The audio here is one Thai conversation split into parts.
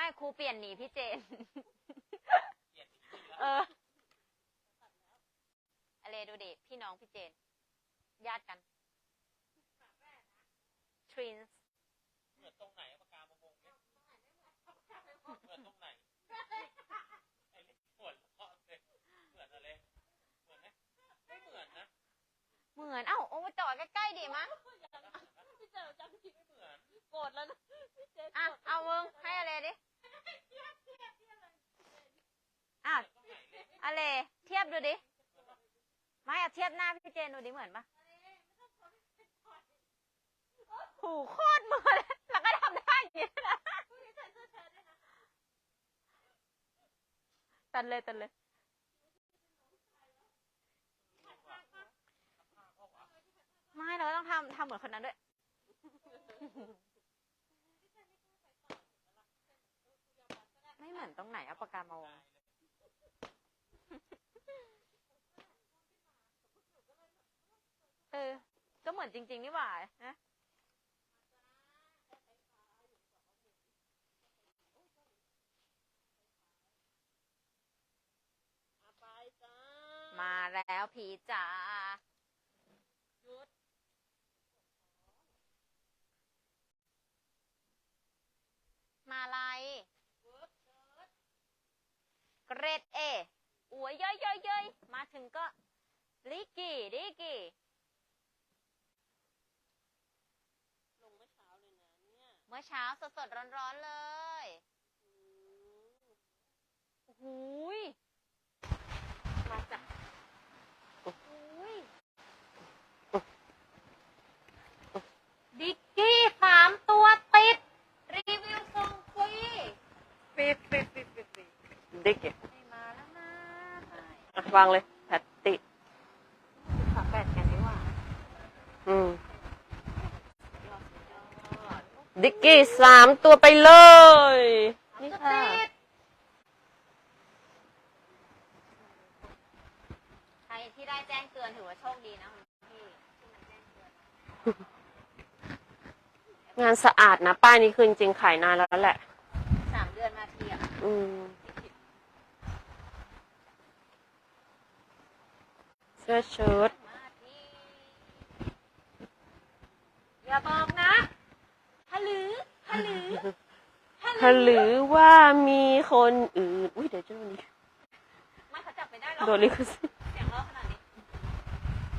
ไม่ครูเปลี่ยนหนีพี่เจนเปลี่ยนสีแล้วเอออะไรดูดิพี่น้องพี่เจน ญาติกันทรินส์เหมือนตรงไหนปากกามาวงเนี่ยเหมือนตรงไหนไอ้เล็กหัวเราะเลยเหมือนอะไรเหมือนไหมไม่เหมือนนะเหมือนเอ้าโอ้มาจอดใกล้ๆดิมั้งพี่เจอจำผิดไม่เหมือนโกรธแล้วนะพี่เจอะเอามึงให้อะไรดิ อะตรงไหนเลยอะไรเทียบดูดิ ไม่อะเทียบหน้าพี่เจนดูดิเหมือนปะหูโคตรเหมือนแล้วก็ทำได้อย่างนี้นะตันเลยตันเลยไม่เราก็ต้องทำทำเหมือนคนนั้นด้วย ไม่เหมือนตรงไหนเอาปากกามาวง เออ ก็เหมือน จริง ๆ นี่หว่านะเอาไปจ้ามาแล้วผีจ๋าหยุดมาอะไรเวิร์กเชิดเกรดเออวยเย้ยเย้ยเย้ยมาถึงก็ลิกกี้ลิกกี้ ลงเมื่อเช้าเลยนะ เนี่ยเมื่อเช้าสดๆร้อนๆเลยอืมโอ้โหูยมาจ้ะโอ้ยดิกกี้สามตัวติด รีวิวส่งฟรีฟีฟีฟีฟีฟีดิกเกให้มาแล้วนะ อะวางเลยแพตติ ฝากแบตกันดีกว่า อืม ยอดสุดยอ ดดิกกี้สามตัวไปเลย นี่ค่ะ ใครที่ได้แจ้งเตือนถือว่าโชคดีนะคุณพี่ที่มันแจ้งเตือนงานสะอาดนะป้ายนี้คือจริงๆขายนานแล้วแหละ สามเดือนมาทีอะอืมเสื้อเชิ้ตมาทีอย่าบอกนะฮะหรือฮะ หรือถ้าหรือว่ามีคนอื่น อุ้ยเดี๋ยวจะโดนลิขไม่เขาจับไม่ได้หรอกโดนลิขสิทธิ์เสียงเราขนาดนี้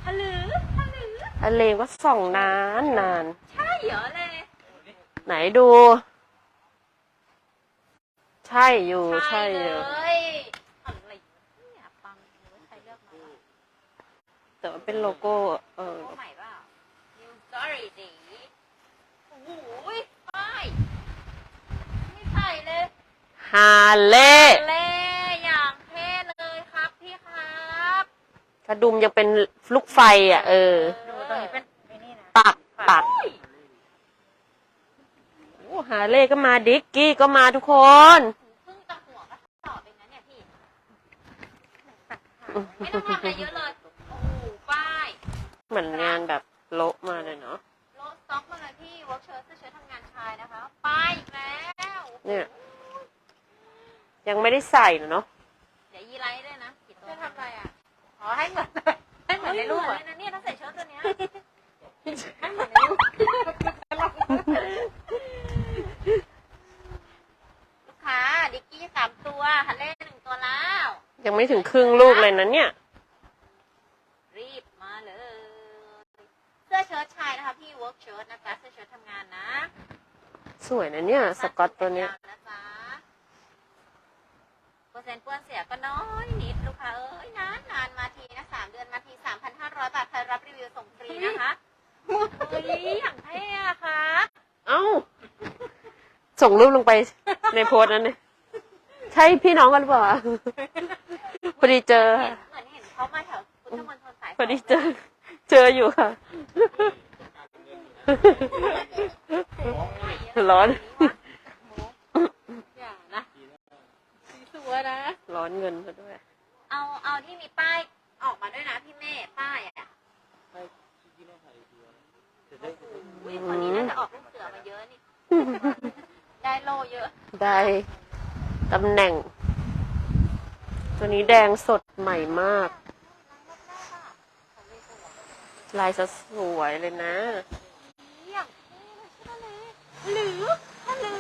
ฮะหรือฮะหรืออเลงก็ส่องนานนาน ใช่เหรอเลยไหนดู ใช่อยู่ใช่อเลยู่ ยอะไรเนี่ยปังเลยใครเลือกมา แต่ว่าเป็นโลโก้ เออโอ้ใหม่เปล่า New Story ดีโอ้โหป้ายไม่ใส่เลย ฮาเล่เล่อย่างเท่เลยครับพี่ครับกระดุมยังเป็นลูกไฟอะ เออ ดูตรงนี้เป็นไอ้นี่นะปักปักโอ้ฮาเล่ก็มาดิกกี้ก็มาทุกคนเพิ่งจะหัวก็ต่อเป็นนั้นเนี่ยพี่ไม่ต้องทำอะไรเยอะเลยโอ้โหป้ายเหมือนงานแบบโละมาเลยเนาะโลดสต็อกมาเลยพี่เวิร์กเชิร์ตเสื้อเชิ้ตทำงานชายนะคะป้ายอีกแล้วเนี่ย ยังไม่ได้ใส่เนาะเดี๋ยวยีไลท์ด้วยนะกี่ตัวจะทำอะไรอะอ๋อให้เหมือนให้เหมือนในรูปเลยนะเนี่ยถ้าใส่เชิ้ตตัวเนี้ยให้เหมือนในรูปลูกค้าดิกกี้สามตัวฮันเล่หนึ่งตัวแล้ว ยังไม่ถึงครึ่งลูกเลยนะเนี่ย รีบมาเลย เสื้อเชิ้ตชายนะคะพี่เวิร์กเชิ้ตนะจ๊ะเสื้อเชิ้ตทำงานนะ สวยนะเนี่ย สกอตตัวเนี้ยนะจ๊ะ เปอร์เซ็นต์เปื้อนเสียก็น้อยนิดลูกค้าเอ้ยนานนานมาทีนะสามเดือนมาทีสามพันห้าร้อยบาทใครรับรีวิวส่งฟรีนะคะเฮ้ยอย่างเท่อะค่ะเอ้า ส่งรูปลงไปในโพสต์นั้นเลยใช่พี่น้องกันหรือเปล่าพอดีเจอ เห็นเหมือนเห็นเขามาแถวพุทธมณฑลสายสพอองดีเจอ เจออยู่ค่ะ ร้อน อย่านะสีสวยนะ ร้อนเงินซะด้วย เอาเอาที่มีป้ายออกมาด้วยนะพี่เม่ป้ายอะอุ้ยคนนี้น่าจะออกลูกเสือมาเยอะนี่ ได้โล เยอะ ได้ ตำแหน่ง ตัวนี้แดงสดใหม่มาก ลายสสวยเลยนะเยี่ยมหรือถ้าหรือ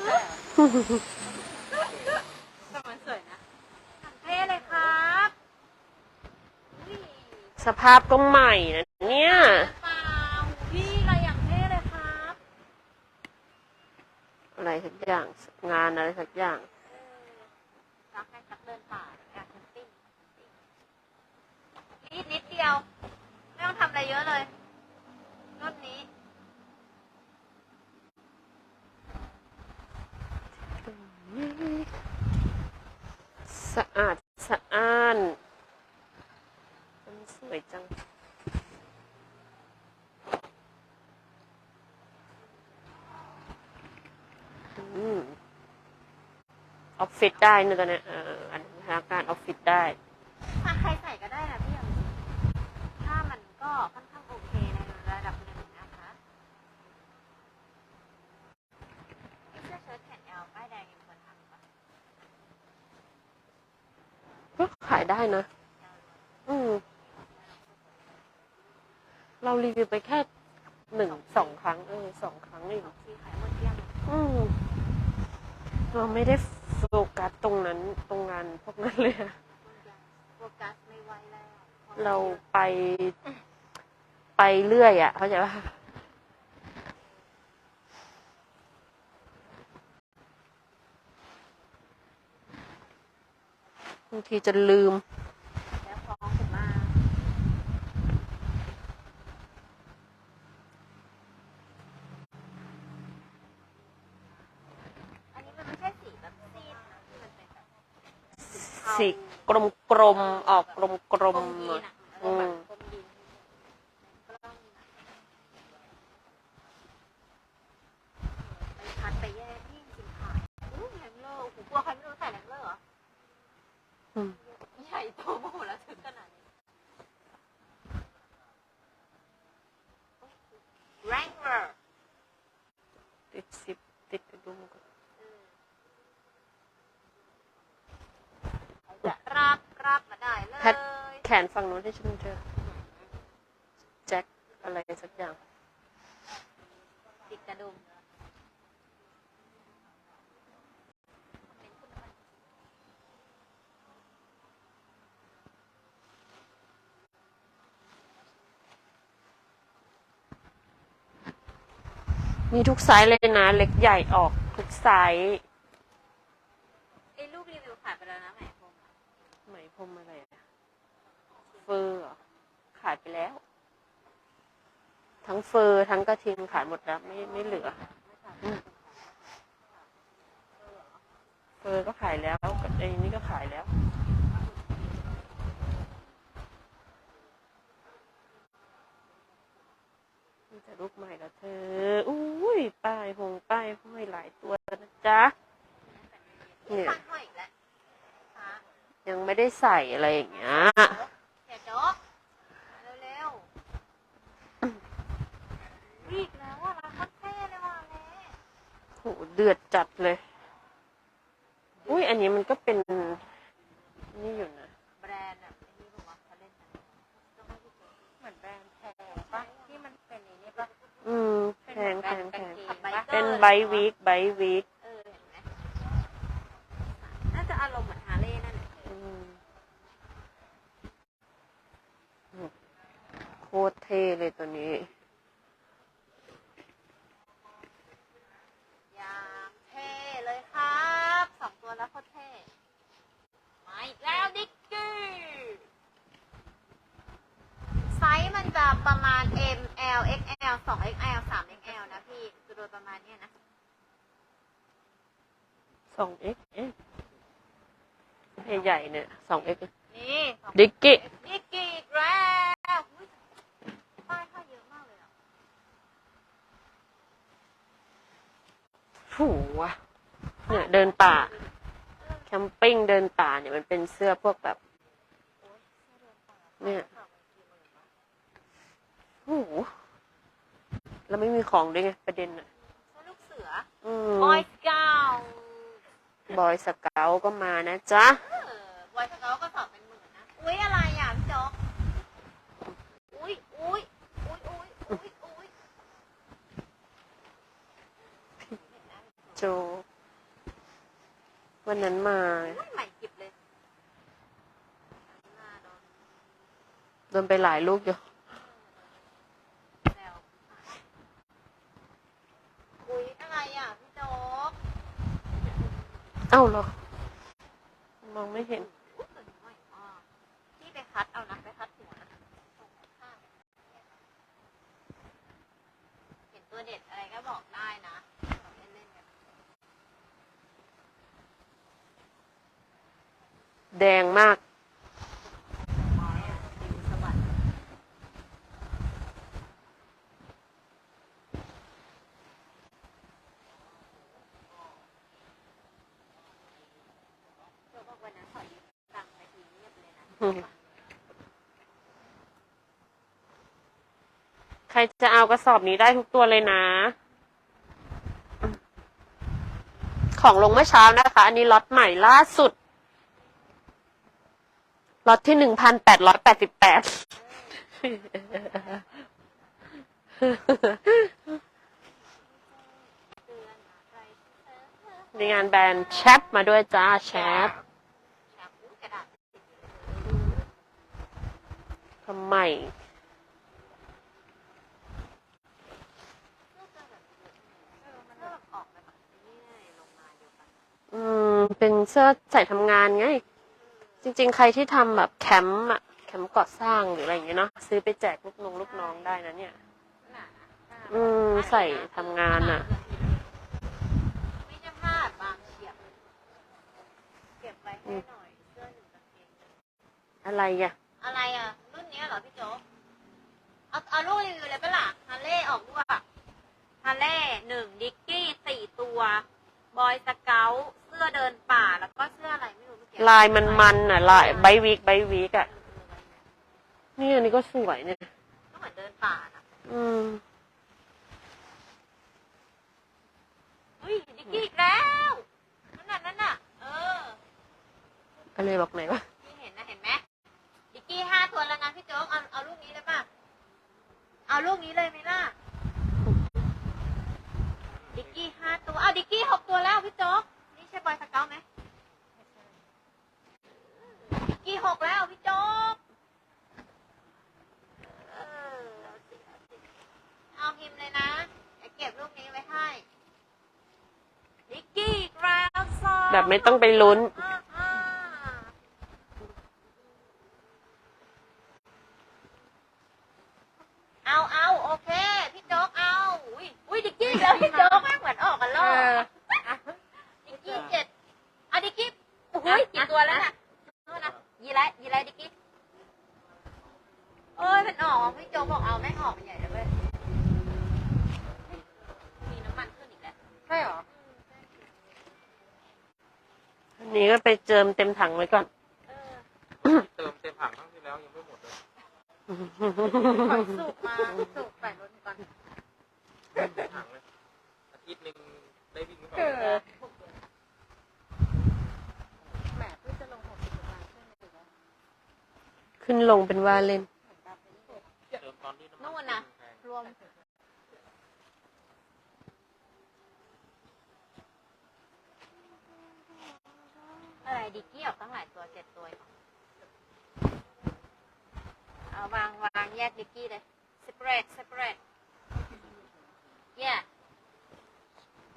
แต่มันสวยนะอย่างเท่เลยครับอุ้ยสภาพก็ใหม่นะเนี่ย เปล่าพี่อะไรอย่างเท่เลยครับ อะไรสักอย่างงานอะไรสักอย่าง เออรักให้สักเดินป่าอยากแคมปิ้งนิดนิดเดียว ไม่ต้องทำอะไรเยอะเลยรุ่นนี้ สะอาดสะอ้าน มันสวยจัง ออฟฟิศได้นะตอนนี้เอออันพนักงานออฟฟิศได้ ถ้าใครใส่ก็ได้นะพี่เอาจริงถ้ามันก็ค่อนข้างโอเคในระดับหนึ่งนะคะนี่เสื้อเชิ้ตแขนยาวป้ายแดงยังควรทำปะ ก็ขายได้นะ อืม เรารีวิวไปแค่หนึ่งสองครั้ง เออสองครั้งเองสีขายหมดเกลี้ยงอืมเราไม่ได้โฟกัสตรงนั้น ตรงงานพวกนั้นเลยอะโฟกัสไม่ไหวแล้ว เราไป ไปเรื่อยอะเข้าใจป่ะ บางทีจะลืม แล้วฟ้องผมมาอันนี้มันไม่ใช่สีแบบซีดนะที่มันเป็นแบบเทาสีกลมกลมๆออกกลมกลมกลมๆยีหน่อยนอะเออแบบกลมยีนกล้องอะไปคัดไปแยกที่จริงๆขายอู้แรงเลอร์โอ้โหกลัวใครไม่รู้ใส่แรงเลอร์เหรอ อืม ใหญ่โตโมโหแล้วถึงขนาดนี้ Wrangler ติดสิบติดกระดุมก่อน จะรับรับมาได้เลย แข นฝั่งนู้นให้ฉันเจอแจ็คอะไรสักอย่างติดกระดุมมีทุกไซส์เลยนะ เล็กใหญ่ออกทุกไซส์ไอ้รูปรีวิวขายไปแล้วนะแหมผมอะไหมพรมอะไรอะ เฟอร์เหรอขายไปแล้ว ทั้งเฟอร์ทั้งกระทิงขายหมดแล้วไม่ไม่เหลืออืมเฟอร์ก็ขายแล้วกับไอ้นี่ก็ขายแล้วมีแต่รูปใหม่แล้วเธอ อุ้ยป้ายหงป้ายห้อยหลายตัวนะจ๊ะ เนี่ยฟันห้อยอีกแล้วค่ะยังไม่ได้ใส่อะไรอย่างเงี้ยเสียจกเร็วๆรีบแล้วอะร้านคาเฟ่เลยว่ะแม่ โห เดือดจัดเลย อุ้ยอันนี้มันก็เป็น นี่อยู่นะ แบรนด์แบบไอ้นี่บอกว่าเขาเล่นกันต้องให้พี่เจเหมือนแบรนด์แพงปะที่มันเป็นไอ้นี่ปะอืม แพงแพงแพงขับไบเกอร์เป็นไบวีคไบวีค เออเห็นไหมน่าจะอารมณ์เหมือนฮาร์เลย์นั่นแหละ อืมโคตรเท่เลยตัวนี้ อย่างเท่เลยครับสองตัวแล้วโคตรเท่มาอีกแล้วดิกกี้ไซส์มันจะประมาณ M L XL 2 XL 3 XL นะพี่จะโดยประมาณเนี้ยนะ ส องเอ็กเอ๊ะใหญ่ๆเนี่ยสองเอ็กนี่สองดิกกี้ดิกกี้อีกแล้วอุ๊ยป้ายค่าเยอะมากเลยอะผูวะเนี่ยเดินป่า แคมปิ้งเดินป่าเนี่ยมันเป็นเสื้อพวกแบบ เนี่ย โอ้โหแล้วไม่มีของด้วยไงประเด็นอะเสื้อลูกเสืออืม Boy Scout บอยสเกลก็มานะจ๊ะเออบอยสเกาก็สอบเป็นหมื่นนะ อุ้ยอะไรอะพี่โจ๊กอุ้ยอุ้ยอุ้ยอุ้ยอุ้ยอุ้ยโจ วันนั้นมาอุ้ยใหม่กิบเลยหน้าโดนโดนไปหลายลูกอยู่ แล้วอุ้ยอะไรอะพี่โจ๊ก เอ้าเหรอ มองไม่เห็น อุ้ยสวยใหม่มากพี่ไปคัดเอานะไปคัดหัวนะตรงข้างเห็นตัวเด็ดอะไรก็บอกได้นะบอกเล่นๆกัน แดงมาก สวัสดิ์เดี๋ยวบอกวันนั้นขอยืมตังค์ไปทีเงียบเลยนะ อืม ใครจะเอากระสอบนี้ได้ทุกตัวเลยนะ ของลงเมื่อเช้านะคะ อันนี้ล็อตใหม่ล่าสุด ล็อตที่หนึ่งพันแปดร้อยแปดสิบแปดเตือนอะไรที่เธอในงานแบรนด์แชปมาด้วยจ้าแชป แชมพูกระดาษติดอยู่เลย ทำไมเสื้อจะแบบเออมันแบบออกไปแบบนี้เลยลงมาเดียวกันอืม เป็นเสื้อใส่ทำงานไง จริง ๆ ใครที่ทำแบบแคมป์อะแคมป์ก่อสร้างหรืออะไรอย่างเงี้ยเนาะซื้อไปแจกลูกน้องลูกน้องได้นะเนี่ยหนานะอืม ใส่ทำงานอะไม่จะพลาดบางเฉียบ เก็บไว้ให้หน่อย เสื้อหนึ่งกางเกงอะไรอะอะไรอะ รุ่นเนี้ยเหรอพี่โจ๊กเอาเอาลูก รีวิวเลยปะล่ะฮาเล่ออกด้วยฮาเล่หนึ่งดิกกี้สี่ตัว บอยสเกลเสื้อเดินป่าแล้วก็เสื้ออะไรไม่รู้เมื่อกี้ลายมันมันอะลายใบวีกใบวีกอะนี่อันนี้ก็สวยเนี่ย ก็เหมือนเดินป่านะอืมเฮ้ยดิกกี้อีกแล้วนั่นน่ะนั่นน่ะเอออะไรบอกไหนวะ ลูกนี้เลยไหมล่ะ ดิกกี้ห้าตัวเอาดิกกี้หกตัวแล้วพี่โจ๊ก นี่ใช่บอยสเกลไหมดิกกี้หกแล้วพี่โจ๊ก เออเอาสิเอาสิเอาพิมพ์เลยนะเดี๋ยวเก็บลูกนี้ไว้ให้ ดิกกี้อีกแล้วซอแบบไม่ต้องไปลุ้น อ่าอ่าเอาเอา โอเค พี่โจ๊กเอา อุ้ยอุ้ยดิกกี้อีกแล้วพี่โจ๊กแม่งเหมือนออกกันรอบดิกกี้เจ็ดเอาดิกกี้อุ้ยกี่ตัวแล้วเนี่ยโน่นนะยีไรยีไรดิกกี้เอ้ยมันออกพี่โจ๊กบอกเอาแม่งออกมันใหญ่เลยเว้ยมีน้ำมันขึ้นอีกแล้วใช่เหรอ อันนี้ก็ไปเจิมเต็มถังไว้ก่อน เออ เติมเต็มถังครั้งที่แล้วยังไม่หมดเลย ขอสูบมาสูบใส่รถก่อนเต็มถังเลยอาทิตย์หนึ่งได้วิ่งหรือเปเอล่าอแหมเพิ่งจะลงหกสิบกว่าบาทขึ้นเลยแล้วขึ้นลงเป็นว่าเล่นเหมือนกับเป็นเด็ก เติมตอนที่น้ำมั นู่นน่ะ แพง รวม อะไรดิกกี้ออกตั้งหลายตัวเจ็ดตัวเองเอาวางวางแยกดิกกี้เลย separate separate yeah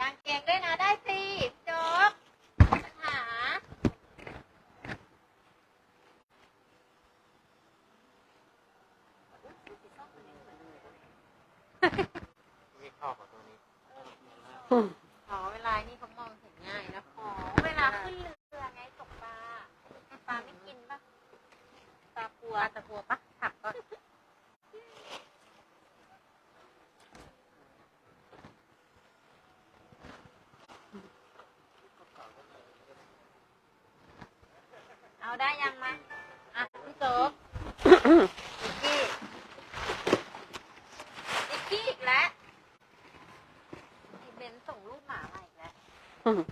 กางเกงด้วยนะได้สิพี่โจ๊กหาอุ๊ยสีส้มตัวนี้เหมือนเลย ไม่เข้ากับตัวนี้ อ๋อเวลานี่เขามองเห็นง่ายนะ อ๋อ เวลาขึ้นเรือไงตกปลา ปลาไม่กินปะปลากลัว ปลาตะกัวปะถักก่อน เอาได้ยังมาอะพี่โจ๊กดิกกี้ดิกกี้อีกแล้วไอ้เบนส่งรูปหมามาอีกแล้ว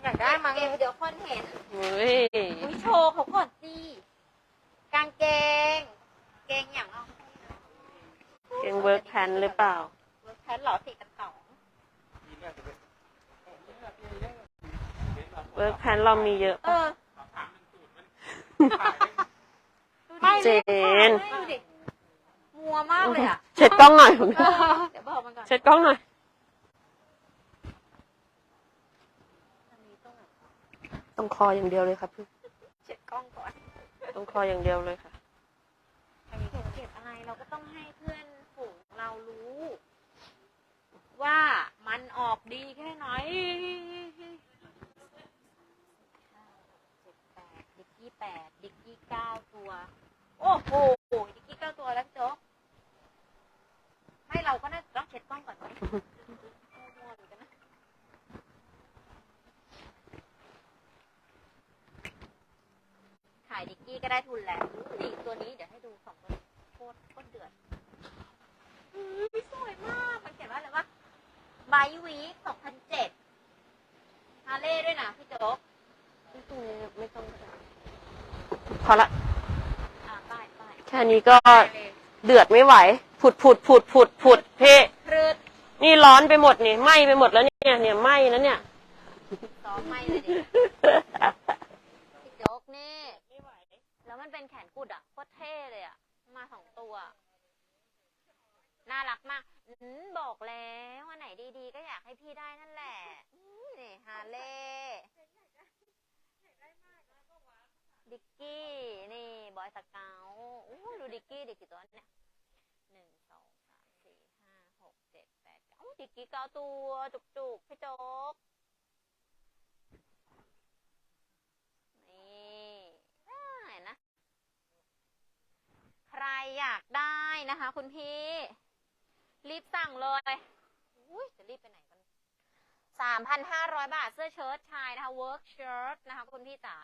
อยากได้มั้งเก็บเดี๋ยวคนเห็นเฮ้ยอุ้ยโชว์เขาก่อนสิกางเกง เกงอย่างเอาเกงเวิร์กแพนหรือเปล่า เวิร์กแพนเหรอสี่กับสองเวิร์กแพนเรามีเยอะเออ ไม่ เจนไม่ดูดิมัวมากเลยอะเช็ดกล้องหน่อยเดี๋ยวบอกมันก่อนเช็ดกล้องหน่อย อันนี้ต้องแบบต้องคออย่างเดียวเลยครับพี่เช็ดกล้องก่อนต้องคออย่างเดียวเลยค่ะ อันนี้เก็บเก็บอะไรเราก็ต้องให้เพื่อนฝูงเรารู้ ว่ามันออกดีแค่ไหนเจ็ดแปดดิกกี้แปดดิกกี้เก้าตัว โอ้โหดิกกี้เก้าตัวแล้วพี่โจ๊กไม่เราก็น่าจะต้องเช็ดกล้องก่อนไหมมั่วๆเหมือนกันนะขายดิกกี้ก็ได้ทุนแล้วนี่ตัวนี้เดี๋ยวให้ดูสองตัวนี้โคตรโคตรเดือดอุ๊ยสวยมากมันเขียนว่าอะไรวะไบวีคสองพันเจ็ดฮาเล่ด้วยนะพี่โจ๊ก ไม่ต้องพอละอ่าป้ายป้ายแค่นี้ก็เดือดไม่ไหว ผุดผุดผุดผุดผุดเพ่พืดนี่ร้อนไปหมดนี่ไหม้ไปหมดแล้วเนี่ยเนี่ยไหม้แล้วเนี่ยซ้อมไม่เลยดิพี่โจ๊กนี่ไม่ไหว แล้วมันเป็นแขนกุดอะโคตรเท่เลยอะ มาสองตัว น่ารักมากอบอกแล้วว่าไหนดีๆ ก็อยากให้พี่ได้นั่นแหละนี่ฮาเล่ ดิกกี้ นี่ บอยสเกาอู้ดูดิกกี้ดิกกี่ตัวเนี่ยหนึ่งสองสามสี่ห้าหกเจ็ดแปดเก้าอู้ดิกกี้เก้าตัวจุกๆพี่โจ๊กนี่อ่าเห็นนะ ใครอยากได้นะคะ คุณพี่ รีบสั่งเลยอุ้ยจะรีบไปไหนกันสามพันห้าร้อยบาทเสื้อเชิ้ตชายนะคะ work shirt นะคะ คุณพี่จ๋า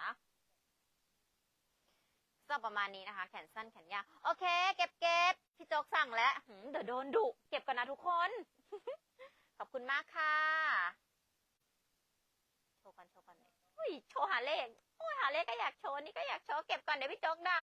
ก็ประมาณนี้นะคะ แขนสั้นแขนยาวโอเค เก็บเก็บพี่โจ๊กสั่งแล้วหืมเดี๋ยวโดนดุเก็บกันนะทุกคน ขอบคุณมากค่ะ โชว์กันโชว์กันเลยอุ้ยโชว์หาเลขโอ้ยหาเลขก็อยากโชว์นี่ก็อยากโชว์เก็บก่อนเดี๋ยวพี่โจ๊กด่า